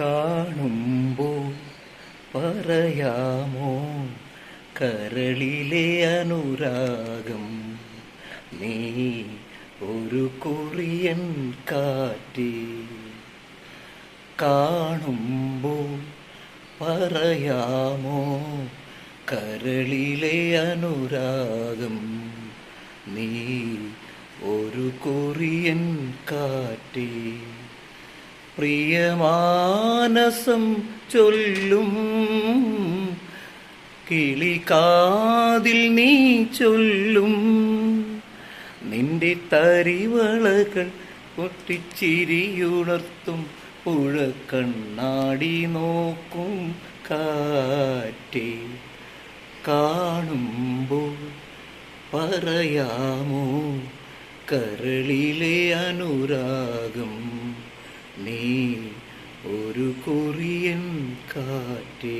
കാണുമ്പോൾ പറയാമോ? കരളിലെ അനുരാഗം. നീ ഒരു കുറിയൻ കാറ്റി. കാണുമ്പോൾ പറയാമോ? കരളിലെ അനുരാഗം. നീ ഒരു കൊറിയൻ കാറ്റി. പ്രിയമാനസം ചൊല്ലും. കിളികാതിൽ നീ ചൊല്ലും. നിന്റെ തരിവളകൾ പൊട്ടിച്ചിരിയുണർത്തും. പുഴക്കണ്ണാടി നോക്കും കാറ്റേ കാണുമ്പോൾ പറയാമോ? കരളിലെ അനുരാഗം ഒരു കൊറിയൻ കാറ്റേ.